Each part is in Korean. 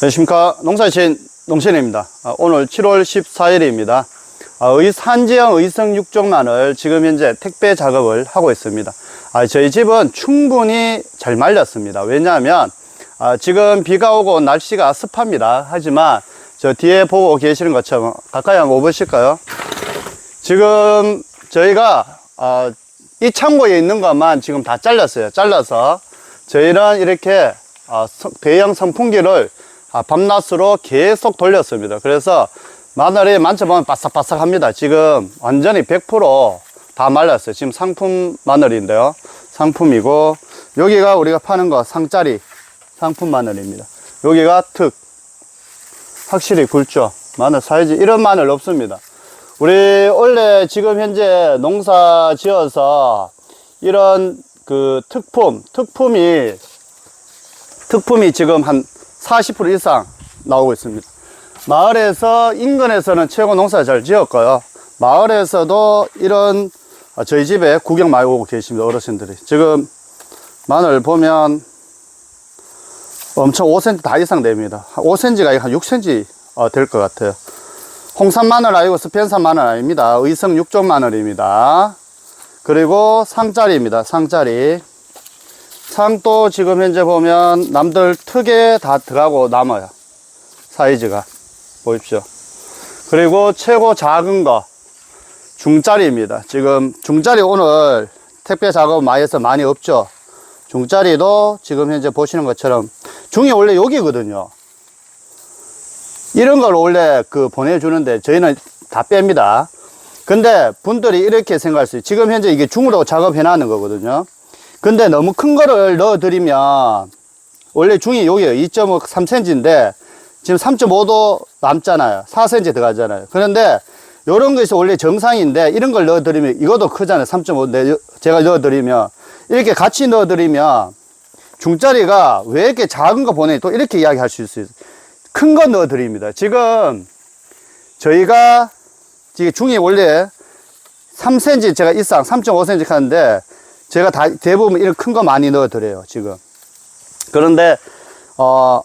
안녕하십니까. 농사신 농신입니다. 아, 오늘 7월 14일입니다. 아, 의 산지형 의성 육종 마늘 지금 현재 택배 작업을 하고 있습니다. 아, 저희 집은 충분히 잘 말렸습니다. 왜냐하면 아, 지금 비가 오고 날씨가 습합니다. 하지만 저 뒤에 보고 계시는 것처럼 가까이 한번 오보실까요? 지금 저희가 아, 이 창고에 있는 것만 지금 다 잘랐어요. 잘라서 저희는 이렇게 아, 서- 대형 선풍기를 아, 밤낮으로 계속 돌렸습니다. 그래서 마늘이 만져보면 바삭바삭합니다. 지금 완전히 100%다 말랐어요. 지금 상품 마늘인데요. 상품이고 여기가 우리가 파는 거 상짜리 상품 마늘입니다. 여기가 특 확실히 굵죠. 마늘 사이즈 이런 마늘 없습니다. 우리 원래 지금 현재 농사 지어서 이런 그 특품 특품이 특품이 지금 한 40% 이상 나오고 있습니다. 마을에서 인근에서는 최고 농사 잘 지었고요. 마을에서도 이런 아, 저희 집에 구경 많이 오고 계십니다. 어르신들이. 지금 마늘 보면 엄청 5cm 다 이상 됩니다. 5cm가 한 6cm 될 것 같아요. 홍산 마늘 아니고 스펜산 마늘 아닙니다. 의성 육종 마늘입니다. 그리고 상짜리입니다. 상짜리. 상도 지금 현재 보면 남들 특에 다 들어가고 남아요. 사이즈가. 보십시오. 그리고 최고 작은 거. 중짜리입니다. 지금 중짜리 오늘 택배 작업 많이 해서 많이 없죠. 중짜리도 지금 현재 보시는 것처럼 중이 원래 여기거든요. 이런 걸 원래 그 보내주는데 저희는 다 뺍니다. 근데 분들이 이렇게 생각할 수 있어요. 지금 현재 이게 중으로 작업해 놨는 거거든요. 근데 너무 큰 거를 넣어드리면 원래 중이 여기에요. 2.5, 3cm인데 지금 3.5도 남잖아요. 4cm 들어가잖아요. 그런데 이런 것이 원래 정상인데 이런 걸 넣어드리면 이것도 크잖아요. 3.5. 내 제가 넣어드리면 이렇게 같이 넣어드리면 중짜리가 왜 이렇게 작은 거 보내 또 이렇게 이야기할 수 있어요. 큰 거 넣어드립니다. 지금 저희가 지금 중이 원래 3cm 제가 이상 3.5cm 하는데 제가 다 대부분 이런 큰 거 많이 넣어드려요 지금. 그런데 어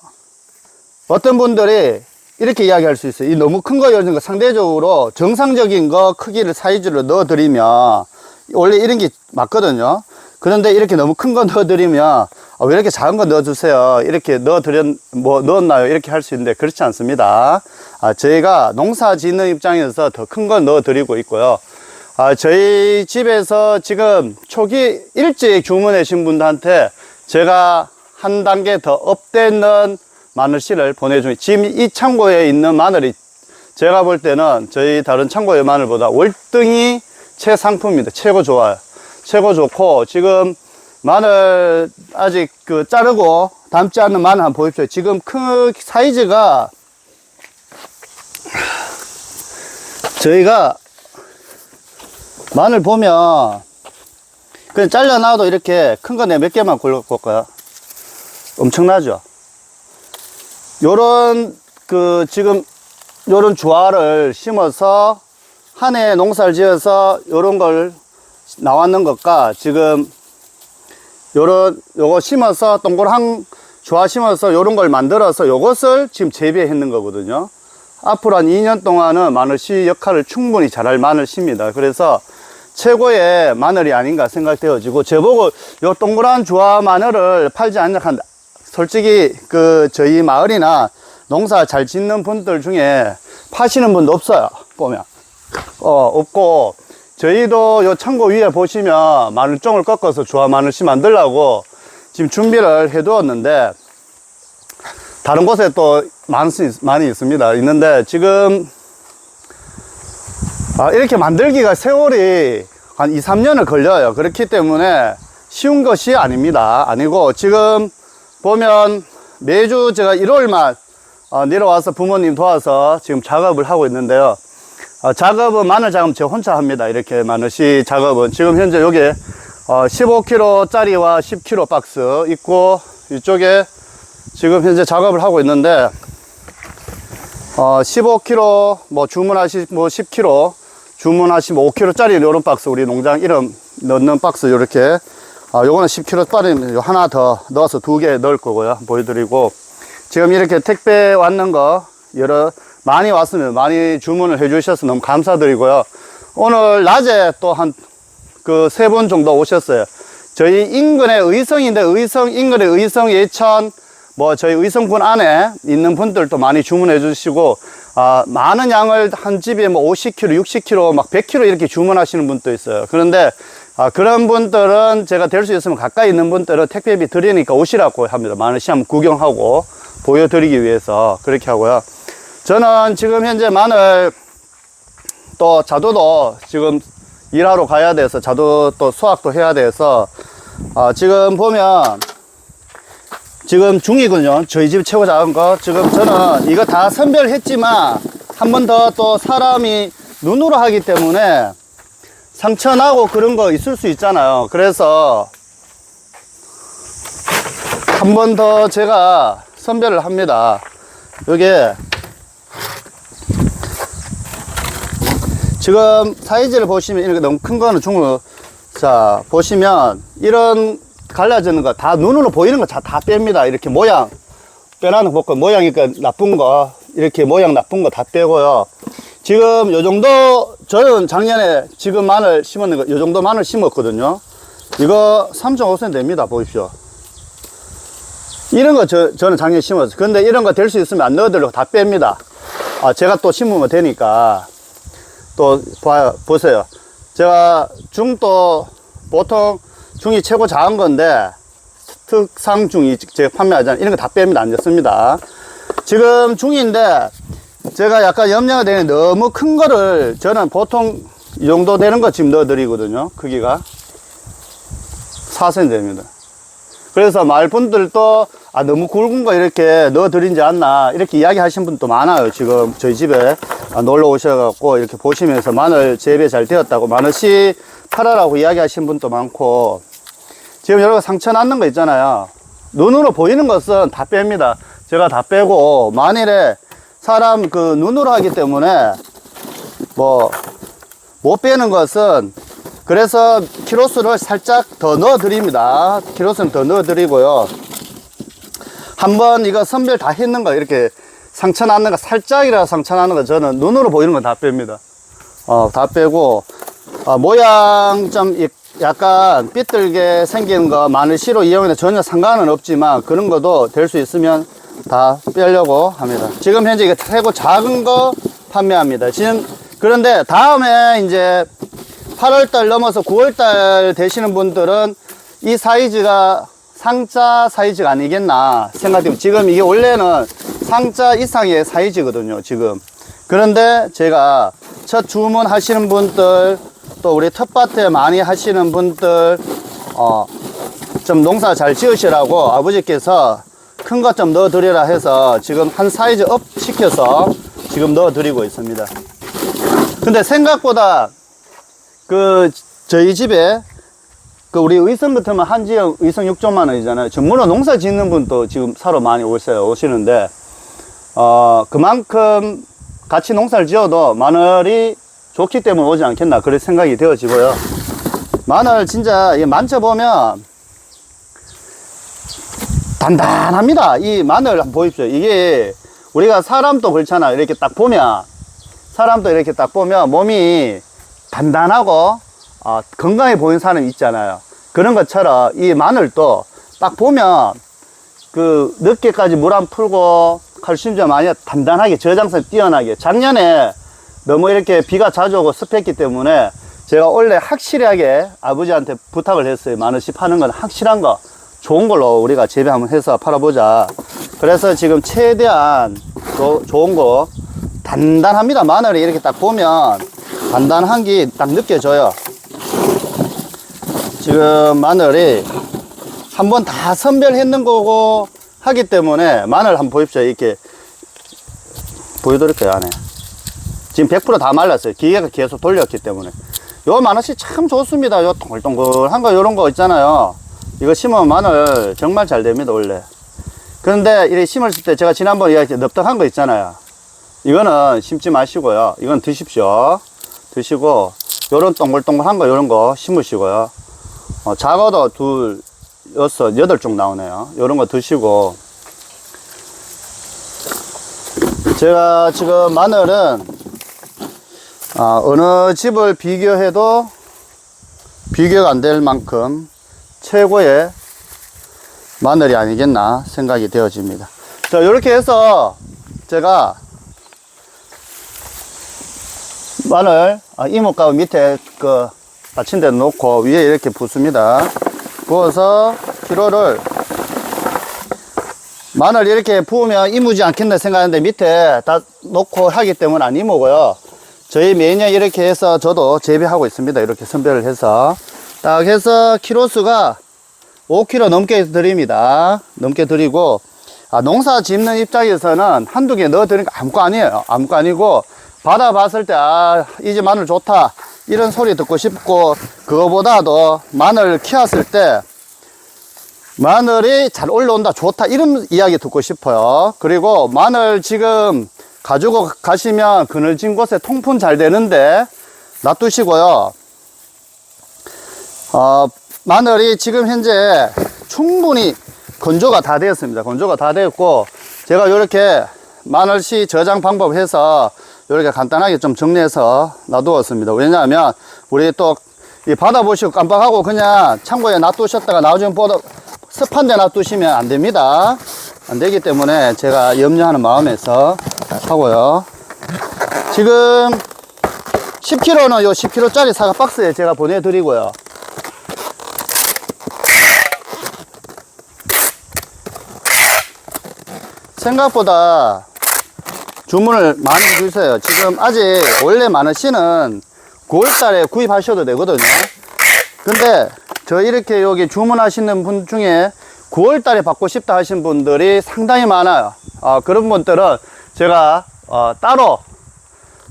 어떤 분들이 이렇게 이야기할 수 있어요. 이 너무 큰거 여는 거 상대적으로 정상적인 거 크기를 사이즈로 넣어드리면 원래 이런 게 맞거든요. 그런데 이렇게 너무 큰 거 넣어드리면 아, 왜 이렇게 작은 거 넣어주세요? 이렇게 넣어드렸 뭐 넣었나요? 이렇게 할 수 있는데 그렇지 않습니다. 아, 저희가 농사 짓는 입장에서 더큰거 넣어드리고 있고요 아, 저희 집에서 지금 초기 일찍 주문하신 분들한테 제가 한 단계 더 업되는 마늘씨를 보내주니 지금 이 창고에 있는 마늘이 제가 볼 때는 저희 다른 창고의 마늘보다 월등히 최상품입니다. 최고 좋아요. 최고 좋고 지금 마늘 아직 그 자르고 담지 않는 마늘 한번 보십시오. 지금 큰 사이즈가 저희가 마늘 보면 그냥 잘라놔도 이렇게 큰 거 내 몇 개만 골라볼까요? 엄청나죠? 요런 그 지금 요런 주화를 심어서 한 해 농사를 지어서 요런 걸 나왔는 것과 지금 요런 요거 심어서 동그란 주화 심어서 요런 걸 만들어서 요것을 지금 재배했는 거거든요. 앞으로 한 2년 동안은 마늘 씨 역할을 충분히 잘할 마늘 씨입니다. 그래서 최고의 마늘이 아닌가 생각되어지고 저보고 요 동그란 주화 마늘을 팔지 않냐 한 솔직히 그 저희 마을이나 농사 잘 짓는 분들 중에 파시는 분도 없어요 보면. 어 없고 저희도 요 창고 위에 보시면 마늘종을 꺾어서 주화 마늘씨 만들라고 지금 준비를 해 두었는데 다른 곳에 또 많, 많이 있습니다. 있는데 지금 아, 이렇게 만들기가 세월이 한 2, 3년을 걸려요. 그렇기 때문에 쉬운 것이 아닙니다. 아니고 지금 보면 매주 제가 1월만 어, 내려와서 부모님 도와서 지금 작업을 하고 있는데요. 어, 작업은 마늘 작업 제가 혼자 합니다. 이렇게 마늘씨 작업은 지금 현재 여기 어, 15kg 짜리와 10kg 박스 있고 이쪽에 지금 현재 작업을 하고 있는데 어, 15kg, 뭐 주문하시, 뭐 10kg, 주문하시면 5kg짜리 이런 박스, 우리 농장 이름 넣는 박스, 요렇게. 아, 요거는 10kg짜리 하나 더 넣어서 두 개 넣을 거고요. 보여드리고. 지금 이렇게 택배 왔는 거 여러 많이 왔습니다. 많이 주문을 해 주셔서 너무 감사드리고요. 오늘 낮에 또 한 그 세 분 정도 오셨어요. 저희 인근의 의성인데 의성 인근의 의성 예천 뭐 저희 의성군 안에 있는 분들도 많이 주문해 주시고 아 많은 양을 한 집에 뭐 50kg, 60kg, 막 100kg 이렇게 주문하시는 분도 있어요. 그런데 아 그런 분들은 제가 될 수 있으면 가까이 있는 분들은 택배비 드리니까 오시라고 합니다. 많은 시험 구경하고 보여드리기 위해서 그렇게 하고요. 저는 지금 현재 마늘 또 자두도 지금 일하러 가야 돼서 자두 또 수확도 해야 돼서 아, 지금 보면 지금 중이군요. 저희 집 최고 작은 거. 지금 저는 이거 다 선별했지만 한 번 더 또 사람이 눈으로 하기 때문에 상처 나고 그런 거 있을 수 있잖아요. 그래서 한 번 더 제가 선별을 합니다. 요게 지금 사이즈를 보시면 이렇게 너무 큰 거는 중으로 자 보시면 이런 갈라지는 거 다 눈으로 보이는 거 다 뺍니다. 이렇게 모양. 빼라는 볼거 모양이니까 나쁜 거. 이렇게 모양 나쁜 거 다 빼고요. 지금 요 정도 저는 작년에 지금 마늘 심었는 거요 정도 마늘 심었거든요. 이거 3.5cm 됩니다. 보십시오. 이런 거 저, 저는 작년에 심었어요. 근데 이런 거 될 수 있으면 안 넣어드리고 다 뺍니다. 아, 제가 또 심으면 되니까. 또 봐, 보세요. 제가 중도 보통 중이 최고 작은 건데 특상 중이 제가 판매하잖아요. 이런 거 다 빼면 안 됐습니다. 지금 중인데 제가 약간 염려가 되는 너무 큰 거를 저는 보통 이 정도 되는 거 지금 넣어 드리거든요. 크기가 4cm 됩니다. 그래서 말분들도 아 너무 굵은 거 이렇게 넣어 드린지 않나 이렇게 이야기 하신 분도 많아요 지금 저희 집에 아, 놀러 오셔갖고 이렇게 보시면서 마늘 재배 잘 되었다고 마늘 씨 팔아라고 이야기 하신 분도 많고 지금 여러 상처 났는 거 있잖아요. 눈으로 보이는 것은 다 뺍니다. 제가 다 빼고 만일에 사람 그 눈으로 하기 때문에 뭐 못 빼는 것은 그래서 키로수를 살짝 더 넣어 드립니다. 키로수는 더 넣어 드리고요. 한번 이거 선별 다 했는 거 이렇게 상처 나는 거 살짝이라도 상처 나는 거 저는 눈으로 보이는 건 다 뺍니다. 어, 다 빼고 어, 모양 좀 이- 약간 삐뚤게 생긴 거 마늘 씨로 이용해도 전혀 상관은 없지만 그런 것도 될 수 있으면 다 빼려고 합니다. 지금 현재 이게 최고 작은 거 판매합니다. 지금 그런데 다음에 이제 8월달 넘어서 9월달 되시는 분들은 이 사이즈가 상자 사이즈가 아니겠나 생각되고 지금 이게 원래는 상자 이상의 사이즈거든요 지금. 그런데 제가 첫 주문 하시는 분들 또 우리 텃밭에 많이 하시는 분들 어, 좀 농사 잘 지으시라고 아버지께서 큰 것 좀 넣어 드리라 해서 지금 한 사이즈 업 시켜서 지금 넣어 드리고 있습니다 근데 생각보다 그 저희 집에 그 우리 의성 같으면 한 지역 의성 6천만 원이잖아요. 전문으로 농사 짓는 분도 지금 사러 많이 오세요. 오시는데 어 그만큼 같이 농사를 지어도 마늘이 좋기 때문에 오지 않겠나 그런 생각이 되어지고요. 마늘 진짜 이 만져보면 단단합니다. 이 마늘 한번 보십시오. 이게 우리가 사람도 그렇잖아. 이렇게 딱 보면 사람도 이렇게 딱 보면 몸이 단단하고 어, 건강해 보이는 사람이 있잖아요. 그런 것처럼 이 마늘도 딱 보면 그 늦게까지 물 안 풀고 칼슘 좀 많이 단단하게 저장성 뛰어나게 작년에 너무 이렇게 비가 자주 오고 습했기 때문에 제가 원래 확실하게 아버지한테 부탁을 했어요. 마늘씨 파는 건 확실한 거 좋은 걸로 우리가 재배 한번 해서 팔아보자. 그래서 지금 최대한 조- 좋은 거 단단합니다. 마늘이 이렇게 딱 보면 단단한 게 딱 느껴져요. 지금 마늘이 한 번 다 선별했는 거고 하기 때문에 마늘 한번 보십시오. 이렇게 보여드릴게요, 안에. 지금 100%다 말랐어요. 기계가 계속 돌렸기 때문에. 요 마늘씨 참 좋습니다. 요 동글동글한 거, 요런 거 있잖아요. 이거 심으면 마늘 정말 잘 됩니다, 원래. 그런데 이렇게 심었을 때 제가 지난번에 이야기했 넙떡한 거 있잖아요. 이거는 심지 마시고요. 이건 드십시오. 드시고, 요런 동글동글한 거, 요런 거 심으시고요. 어, 작아도 둘, 여섯, 여덟 쪽 나오네요. 요런 거 드시고, 제가 지금 마늘은 아, 어느 집을 비교해도 비교가 안 될 만큼 최고의 마늘이 아니겠나 생각이 되어집니다. 자, 이렇게 해서 제가 마늘 아, 이목가루 밑에 그 받침대 놓고 위에 이렇게 붓습니다. 부어서 키로를 마늘 이렇게 부으면 이무지 않겠나 생각하는데 밑에 다 놓고 하기 때문에 안 이무고요. 저희 매년 이렇게 해서 저도 재배하고 있습니다. 이렇게 선별을 해서 딱 해서 키로수가 5kg 넘게 드립니다. 넘게 드리고 아, 농사 짓는 입장에서는 한두 개 넣어 드리는 거 아무거 아니에요. 아무거 아니고 받아봤을 때 아, 이집 마늘 좋다. 이런 소리 듣고 싶고 그거보다도 마늘 키웠을 때 마늘이 잘 올라온다 좋다 이런 이야기 듣고 싶어요 그리고 마늘 지금 가지고 가시면 그늘진 곳에 통풍 잘 되는데 놔두시고요. 어, 마늘이 지금 현재 충분히 건조가 다 되었습니다. 건조가 다 되었고 제가 이렇게 마늘씨 저장 방법 해서 이렇게 간단하게 좀 정리해서 놔두었습니다. 왜냐하면 우리 또 이 받아보시고 깜빡하고 그냥 창고에 놔두셨다가 나중에 보다 습한 데 놔두시면 안 됩니다. 안 되기 때문에 제가 염려하는 마음에서 하고요. 지금 10kg는 요 10kg짜리 사과 박스에 제가 보내드리고요. 생각보다 주문을 많이 주세요. 지금 아직 원래 많은 씨는 9월 달에 구입하셔도 되거든요. 근데 저 이렇게 여기 주문하시는 분 중에 9월 달에 받고 싶다 하신 분들이 상당히 많아요. 어, 그런 분들은 제가 어, 따로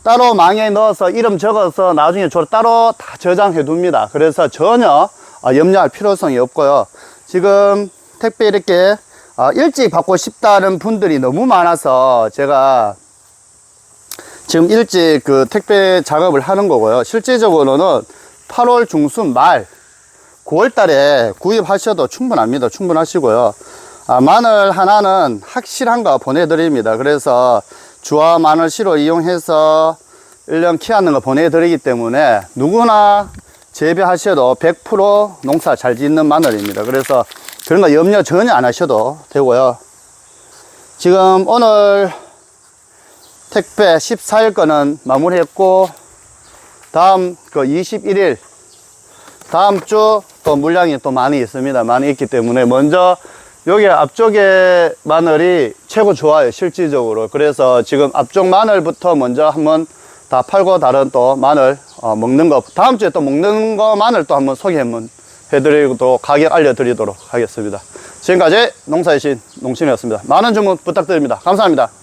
따로 망에 넣어서 이름 적어서 나중에 저 따로 다 저장해 둡니다. 그래서 전혀 어, 염려할 필요성이 없고요. 지금 택배 이렇게 어, 일찍 받고 싶다는 분들이 너무 많아서 제가 지금 일찍 그 택배 작업을 하는 거고요. 실제적으로는 8월 중순 말 9월 달에 구입하셔도 충분합니다. 충분하시고요. 아, 마늘 하나는 확실한 거 보내드립니다. 그래서 주화 마늘 씨로 이용해서 1년 키우는 거 보내드리기 때문에 누구나 재배하셔도 100% 농사 잘 짓는 마늘입니다. 그래서 그런 거 염려 전혀 안 하셔도 되고요. 지금 오늘 택배 14일 거는 마무리했고 다음 그 21일 다음 주 또 물량이 또 많이 있습니다. 많이 있기 때문에 먼저 여기 앞쪽에 마늘이 최고 좋아요. 실질적으로. 그래서 지금 앞쪽 마늘부터 먼저 한번 다 팔고 다른 또 마늘 어, 먹는 거 다음 주에 또 먹는 거 마늘 또 한번 소개 한번 해드리고 또 가격 알려드리도록 하겠습니다. 지금까지 농사의 신 농심이었습니다. 많은 주문 부탁드립니다. 감사합니다.